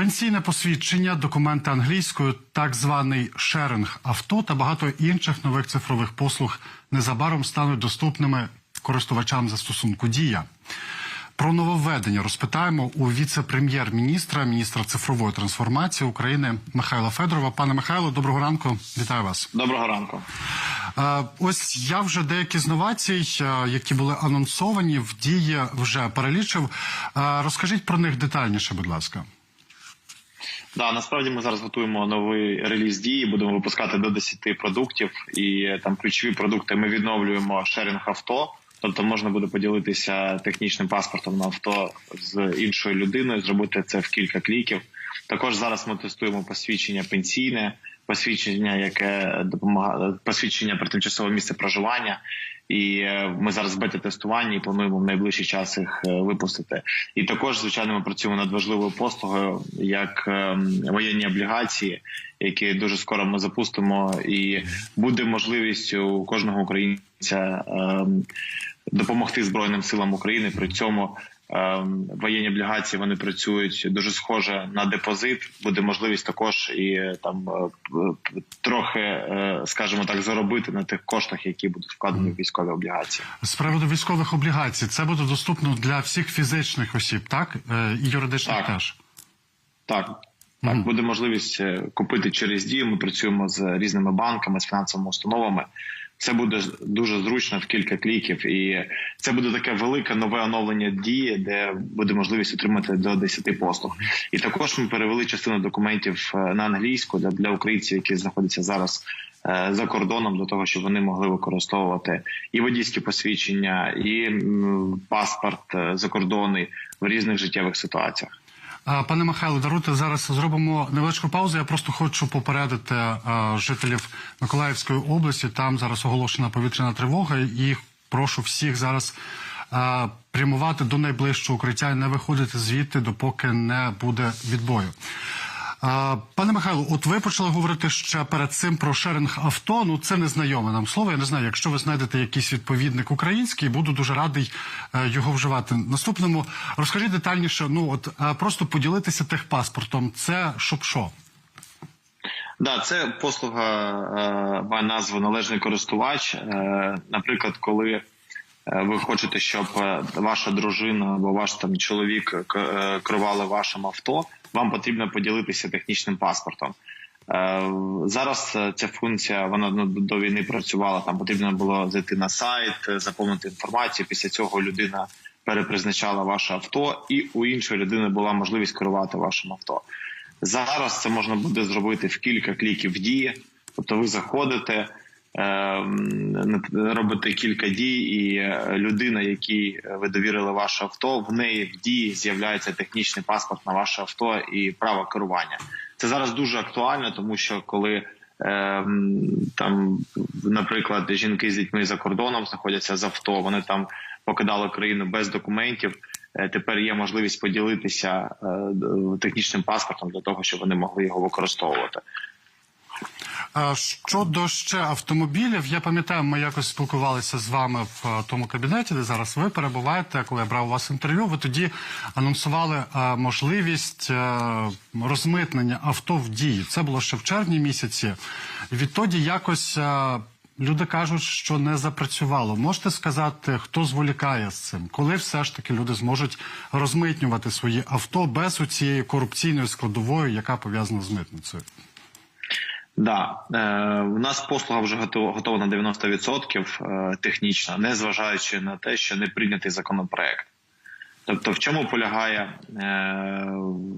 Пенсійне посвідчення, документи англійською, так званий шеринг авто та багато інших нових цифрових послуг незабаром стануть доступними користувачам застосунку Дія. Про нововведення розпитаємо у віце-прем'єр-міністра, міністра цифрової трансформації України Михайла Федорова. Пане Михайло, доброго ранку. Вітаю вас. Доброго ранку. Е, Ось я вже деякі з новацій, е, які були анонсовані в дії, вже перелічив. Е, Розкажіть про них детальніше, будь ласка. Да, насправді ми зараз готуємо новий реліз дії. Будемо випускати до 10 продуктів, і там ключові продукти ми відновлюємо шерінг авто. Тобто можна буде поділитися технічним паспортом на авто з іншою людиною, зробити це в кілька кліків. Також зараз ми тестуємо посвідчення пенсійне, посвідчення, яке допомагає посвідчення про тимчасове місце проживання. І е, ми зараз в бета-тестуванні і плануємо в найближчий час їх е, випустити. І також, звичайно, ми працюємо над важливою послугою, як е, воєнні облігації, які дуже скоро ми запустимо, і буде можливість у кожного українця е, допомогти Збройним силам України. При цьому воєнні облігації вони працюють дуже схоже на депозит. Буде можливість також і е, там е, трохи, е, скажімо так, заробити на тих коштах, які будуть вкладені в військові облігації. З приводу військових облігацій, це буде доступно для всіх фізичних осіб, так і юридичних Так. теж. Так. Так, буде можливість купити через дію. Ми працюємо з різними банками, з фінансовими установами. Це буде дуже зручно в кілька кліків, і це буде таке велике нове оновлення дії, де буде можливість отримати до 10 послуг. І також ми перевели частину документів е, на англійську для, для українців, які знаходяться зараз е, за кордоном, для того, щоб вони могли використовувати і водійські посвідчення, і паспорт е, закордонний в різних життєвих ситуаціях. Пане Михайло, даруйте зараз зробимо невеличку паузу. Я просто хочу попередити жителів Миколаївської області. Там зараз оголошена повітряна тривога, і прошу всіх зараз прямувати до найближчого укриття і не виходити звідти, допоки не буде відбою. Пане Михайло, от ви почали говорити ще перед цим про шеринг авто. Ну це незнайоме нам слово. Я не знаю, якщо ви знайдете якийсь відповідник український, буду дуже радий е, його вживати. Наступному розкажіть детальніше. Ну от е, просто поділитися техпаспортом. Це щоб що? Да, це послуга е, має назву належний користувач. Наприклад, коли ви хочете, щоб ваша дружина або ваш там чоловік керували вашим авто, вам потрібно поділитися технічним паспортом. Е, Зараз е, ця функція вона до війни працювала. Там потрібно було зайти на сайт, е, заповнити інформацію. Після цього людина перепризначала ваше авто, і у іншої людини була можливість керувати вашим авто. Зараз це можна буде зробити в кілька кліків дії. Тобто ви заходите, робите кілька дій, і е, людина, якій ви довірили ваше авто, в неї в дії з'являється технічний паспорт на ваше авто і право керування. Це зараз дуже актуально, тому що коли е, там, наприклад, жінки з дітьми за кордоном знаходяться з авто, вони там покидали країну без документів. Е, Тепер є можливість поділитися е, технічним паспортом для того, щоб вони могли його використовувати. Щодо ще автомобілів, я пам'ятаю, ми якось спілкувалися з вами в е, тому кабінеті, де зараз ви перебуваєте. Коли я брав у вас інтерв'ю, ви тоді анонсували е, можливість е, розмитнення авто в дії. Це було ще в червні місяці. Відтоді якось люди кажуть, що не запрацювало. Можете сказати, хто зволікає з цим? Коли все ж таки люди зможуть розмитнювати свої авто без цієї корупційної складової, яка пов'язана з митницею? Да, е, у нас послуга вже готова, готова на 90% е, технічно, не зважаючи на те, що не прийнятий законопроект. Тобто, в чому полягає е,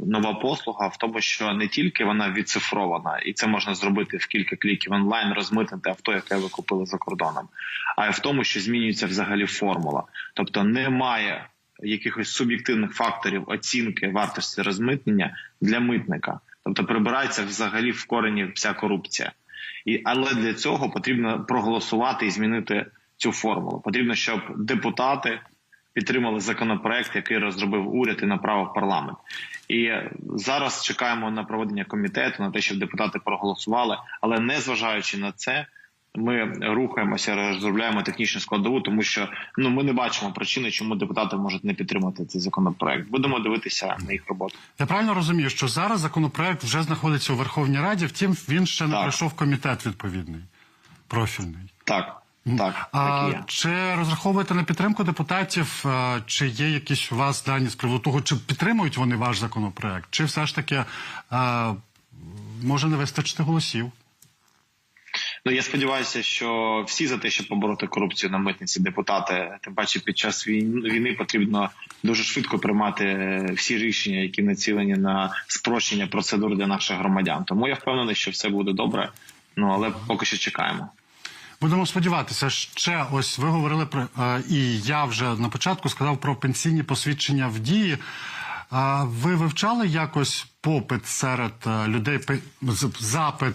нова послуга? В тому, що не тільки вона відцифрована, і це можна зробити в кілька кліків онлайн, розмитнити авто, яке ви купили за кордоном, а й в тому, що змінюється взагалі формула. Тобто немає якихось суб'єктивних факторів оцінки вартості розмитнення для митника. Тобто прибирається взагалі в корені вся корупція. І, але для цього потрібно проголосувати і змінити цю формулу. Потрібно, щоб депутати підтримали законопроект, який розробив уряд і направив парламент. І зараз чекаємо на проведення комітету, на те, щоб депутати проголосували. Але не зважаючи на це, Ми рухаємося, розробляємо технічну складову, тому що ну ми не бачимо причини, чому депутати можуть не підтримати цей законопроект. Будемо дивитися на їх роботу. Я правильно розумію, що зараз законопроект вже знаходиться у Верховній Раді, втім він ще не Так. пройшов комітет відповідний, профільний. Так, так, А так чи розраховуєте на підтримку депутатів? а, Чи є якісь у вас дані з приводу того, чи підтримують вони ваш законопроект? Чи все ж таки а, може не вистачити голосів? Ну я сподіваюся, що всі за те, щоб побороти корупцію на митниці, депутати, тим паче під час війни, потрібно дуже швидко приймати е, всі рішення, які націлені на спрощення процедур для наших громадян. Тому я впевнений, що все буде добре. Ну але поки що чекаємо. Будемо сподіватися, ще ось ви говорили про е, і я вже на початку сказав про пенсійні посвідчення в дії. Ви вивчали якось попит серед е, людей, запит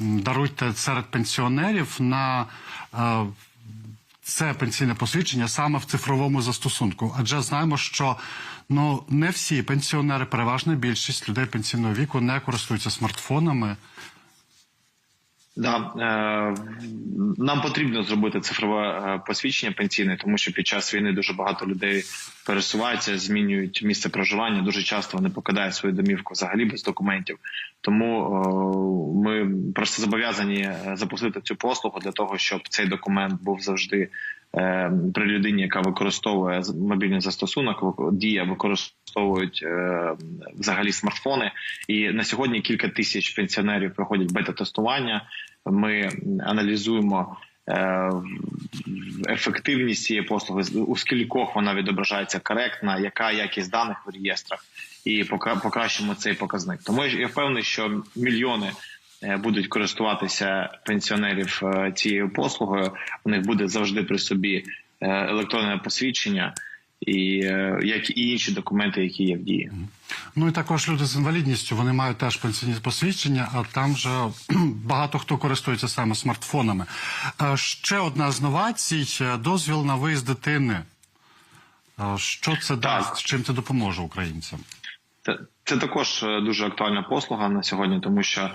даруйте серед пенсіонерів на е, це пенсійне посвідчення саме в цифровому застосунку? Адже знаємо, що ну не всі пенсіонери, переважна більшість людей пенсійного віку не користуються смартфонами. Да, е, нам потрібно зробити цифрове е, посвідчення пенсійне, тому що під час війни дуже багато людей пересуваються, змінюють місце проживання. Дуже часто вони покидають свою домівку взагалі без документів. Тому е, ми просто зобов'язані запустити цю послугу для того, щоб цей документ був завжди при людині, яка використовує мобільний застосунок, дія використовують взагалі смартфони. І на сьогодні кілька тисяч пенсіонерів проходять бета-тестування. Ми аналізуємо. е, Ефективність цієї послуги у скількох вона відображається коректна, яка якість даних в реєстрах, і покра- покращимо цей показник. Тому я впевнений, що мільйони е, будуть користуватися пенсіонерів е, цією послугою. У них буде завжди при собі електронне посвідчення, і е, як і інші документи, які є в дії. Ну і також люди з інвалідністю вони мають теж пенсійні посвідчення, а там же багато хто користується саме смартфонами. Е, Ще одна з новацій дозвіл на виїзд дитини. Е, Що це дасть? Чим це допоможе українцям? Це, це також дуже актуальна послуга на сьогодні, тому що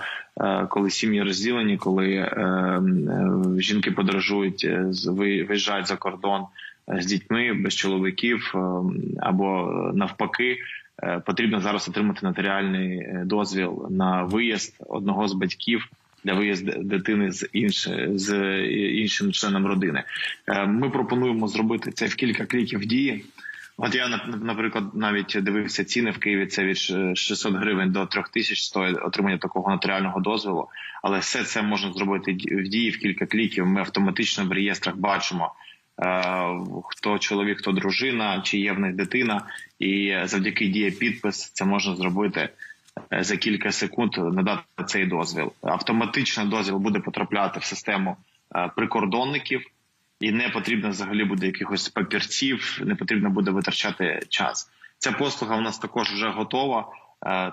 коли сім'ї розділені, коли е, е, жінки подорожують, з- ви- виїжджають за кордон з дітьми без чоловіків е, або навпаки, е, потрібно зараз отримати нотаріальний е, дозвіл на виїзд одного з батьків. Для виїзду дитини з інш, з іншим членом родини, ми пропонуємо зробити це в кілька кліків дії. От я нап- наприклад навіть дивився ціни в Києві. Це від 600 гривень до 3000 стоїть отримання такого нотаріального дозволу. Але все це можна зробити в дії в кілька кліків. Ми автоматично в реєстрах бачимо. Е, Хто чоловік, хто дружина, чи є в них дитина, і завдяки дія підпис це можна зробити е, за кілька секунд. Надати цей дозвіл. Автоматично дозвіл буде потрапляти в систему е, прикордонників, і не потрібно взагалі буде якихось папірців, не потрібно буде витрачати час. Ця послуга у нас також вже готова.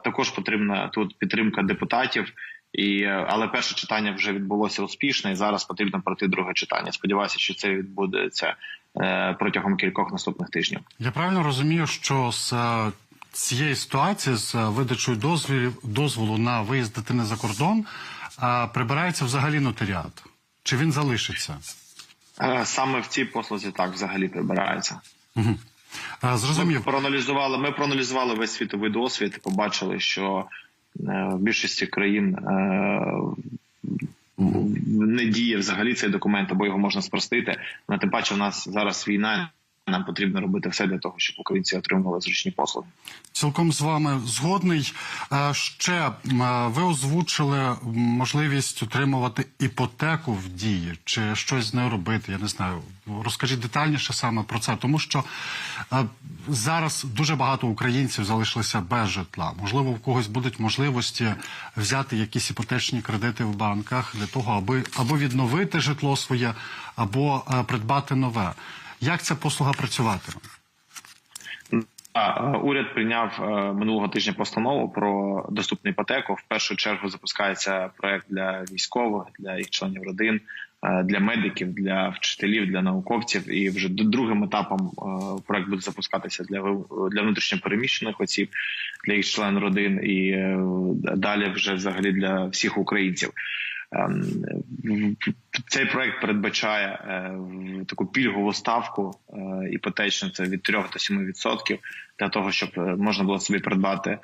Також потрібна тут підтримка депутатів. І е, але перше читання вже відбулося успішно, і зараз потрібно пройти друге читання. Сподіваюся, що це відбудеться е, протягом кількох наступних тижнів. Я правильно розумію, що з е, цієї ситуації з видачою дозволів дозволу на виїзд дитини за кордон е, прибирається взагалі нотаріат? Чи він залишиться? Е, Саме в цій послузі так взагалі прибирається. Е, Зрозумів. Ми проаналізували. Ми проаналізували весь світовий досвід. і Побачили, що в більшості країн е, не діє взагалі цей документ, або його можна спростити. На тим паче, у нас зараз війна. Нам потрібно робити все для того, щоб українці отримували зручні послуги. Цілком з вами згодний. Е, Ще е, ви озвучили можливість отримувати іпотеку в дії чи щось з нею робити. Я не знаю. Розкажіть детальніше саме про це, тому що е, зараз дуже багато українців залишилися без житла. Можливо, у когось будуть можливості взяти якісь іпотечні кредити в банках для того, аби або відновити житло своє, або придбати нове. Як ця послуга працюватиме? Уряд прийняв е, минулого тижня постанову про доступну іпотеку. В першу чергу запускається проект для військових, для їх членів родин, е, для медиків, для вчителів, для науковців. І вже другим етапом е, проект буде запускатися для для внутрішньопереміщених осіб, для їх членів родин, і далі вже взагалі для всіх українців. Ем, Цей проект передбачає е, таку пільгову ставку е, іпотечну, це від 3 до 7 відсотків, для того, щоб е, можна було собі придбати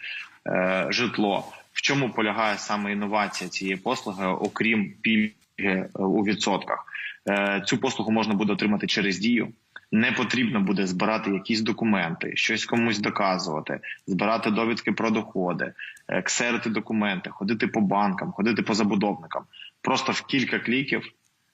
житло. В чому полягає саме інновація цієї послуги, окрім пільги у відсотках? Цю послугу можна буде отримати через дію. Не потрібно буде збирати якісь документи, щось комусь доказувати, збирати довідки про доходи, е, ксерити документи, ходити по банкам, ходити по забудовникам. Просто в кілька кліків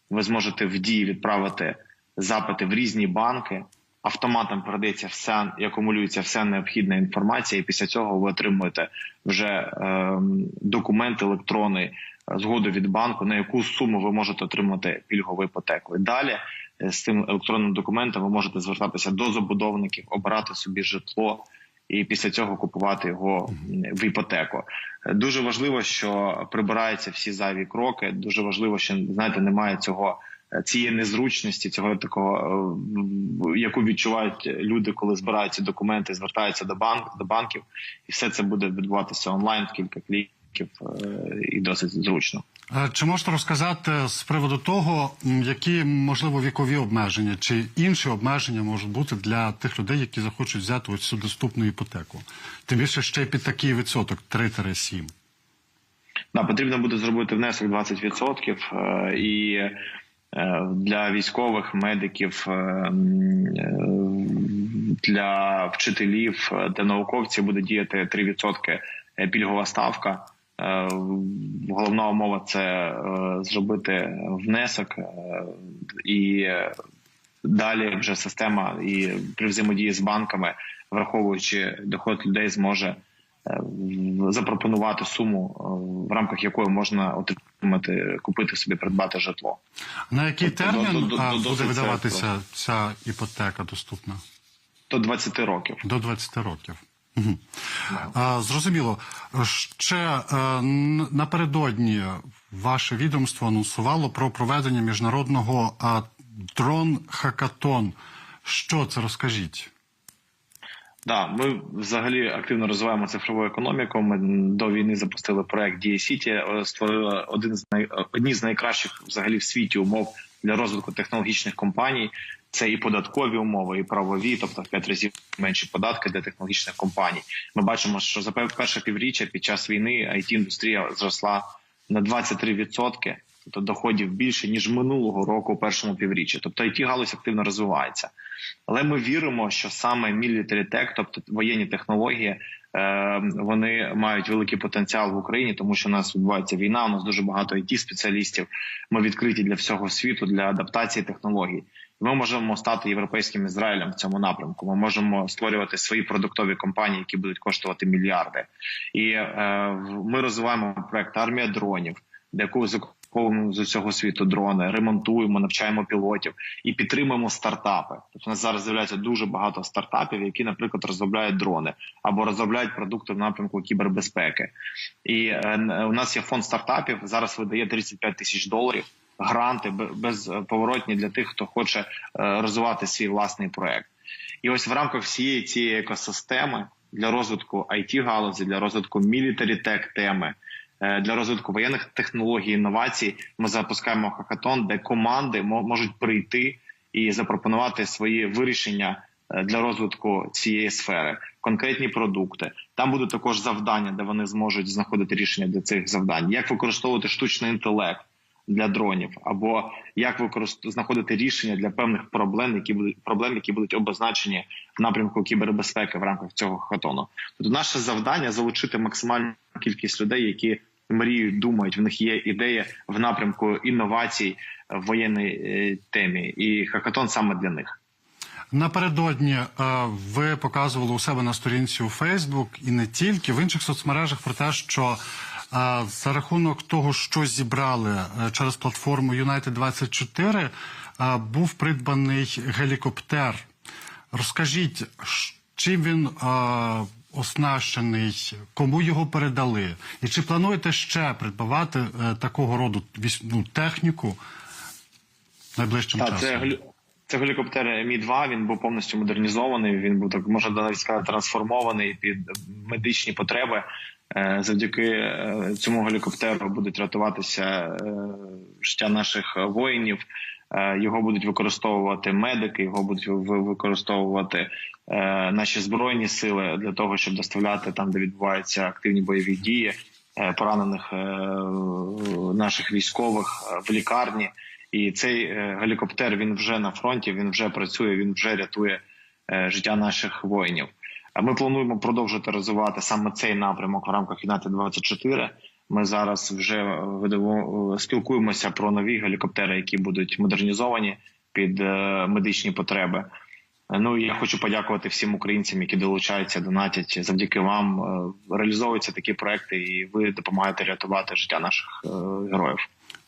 ви зможете в дії відправити запити в різні банки. Автоматом передається все і акумулюється вся необхідна інформація, і після цього ви отримуєте вже ем, документ електронний, е, згоду від банку, на яку суму ви можете отримати пільгову іпотеку. І далі е, з цим електронним документом ви можете звертатися до забудовників, обирати собі житло і після цього купувати його в іпотеку. Е, Дуже важливо, що прибираються всі зайві кроки. Дуже важливо, що знаєте, немає цього. е, Цієї незручності, цього такого, е, яку відчувають люди, коли збирають ці документи, звертаються до банк до банків, і все це буде відбуватися онлайн в кілька кліків е, і досить зручно. Е, Чи можете розказати з приводу того, які можливо вікові обмеження чи інші обмеження можуть бути для тих людей, які захочуть взяти ось цю доступну іпотеку? Тим більше ще й під такий відсоток 3-7. Да, потрібно буде зробити внесок 20% е, і е, для військових, медиків, для вчителів, для науковців буде діяти 3% пільгова ставка. Е, Головна умова це е, зробити внесок е, і далі вже система і при взаємодії з банками, враховуючи доход людей, зможе запропонувати суму, в рамках якої можна отримати, купити собі, придбати житло. На який Тобто, термін до- до- до- буде видаватися ця іпотека доступна? До 20 років. До 20 років. Угу. Зрозуміло. Ще е, напередодні ваше відомство анонсувало про проведення міжнародного а, дрон-хакатон. Що це розкажіть? Да, ми взагалі активно розвиваємо цифрову економіку. Ми до війни запустили проект Дія Сіті, створили один з най... одні з найкращих взагалі в світі умов для розвитку технологічних компаній. Це і податкові умови, і правові, тобто в п'ять разів менші податки для технологічних компаній. Ми бачимо, що за перше півріччя під час війни it індустрія зросла на 23%, тобто доходів більше ніж минулого року у першому півріччі. Тобто it галузь активно розвивається. Але ми віримо, що саме military tech, тобто воєнні технології, е, вони мають великий потенціал в Україні, тому що у нас відбувається війна. У нас дуже багато it спеціалістів. Ми відкриті для всього світу для адаптації технологій. Ми можемо стати європейським Ізраїлем в цьому напрямку. Ми можемо створювати свої продуктові компанії, які будуть коштувати мільярди. І е, ми розвиваємо проект армія дронів, де яку закуповуємо з усього світу дрони, ремонтуємо, навчаємо пілотів і підтримуємо стартапи. Тобто у нас зараз з'являється дуже багато стартапів, які, наприклад, розробляють дрони або розробляють продукти в напрямку кібербезпеки. І е, у нас є фонд стартапів. Зараз видає 35 тисяч доларів. Гранти безповоротні для тих, хто хоче е, розвивати свій власний проект. І ось в рамках всієї цієї екосистеми для розвитку it галузі, для розвитку tech теми, е, для розвитку воєнних технологій, інновацій, ми запускаємо хакатон, де команди мо- можуть прийти і запропонувати свої вирішення е, для розвитку цієї сфери, конкретні продукти. Там будуть також завдання, де вони зможуть знаходити рішення для цих завдань, як використовувати штучний інтелект для дронів, або як використ... знаходити рішення для певних проблем, які будуть проблем, які будуть обозначені в напрямку кібербезпеки в рамках цього хакатону. Тобто, наше завдання залучити максимальну кількість людей, які мріють, думають, в них є ідея в напрямку інновацій в воєнній е, темі, і хакатон саме для них. Напередодні е, ви показували у себе на сторінці у Фейсбук і не тільки в інших соцмережах про те, що за рахунок того, що зібрали е, через платформу United 24 е, був придбаний гелікоптер. Розкажіть, чим він е, оснащений, кому його передали, і чи плануєте ще придбавати такого роду ну, техніку найближчим Так, часом? це це гелікоптер Мі 2 Він був повністю модернізований. Він був так можна навіть сказати трансформований під медичні потреби. Е, Завдяки е, цьому гелікоптеру будуть рятуватися е, життя наших воїнів. Його будуть використовувати медики, його будуть використовувати наші збройні сили для того, щоб доставляти там, де відбуваються активні бойові дії, поранених наших військових в лікарні. І цей гелікоптер він вже на фронті, він вже працює, він вже рятує життя наших воїнів. Ми плануємо продовжити розвивати саме цей напрямок в рамках Юнайтед 24 Ми зараз вже е, ведемо- е, спілкуємося про нові гелікоптери, які будуть модернізовані під е, медичні потреби. Ну і я хочу подякувати всім українцям, які долучаються, донатять. Завдяки вам реалізовуються такі проекти, і ви допомагаєте рятувати життя наших героїв.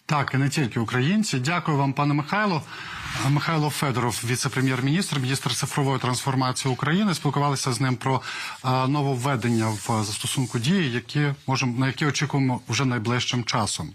Так, і не тільки українці. Дякую вам, пане Михайло. Михайло Федоров, віце-прем'єр-міністр, міністр цифрової трансформації України. Спілкувалися з ним про а, нововведення в застосунку дії, які можемо на які очікуємо вже найближчим часом.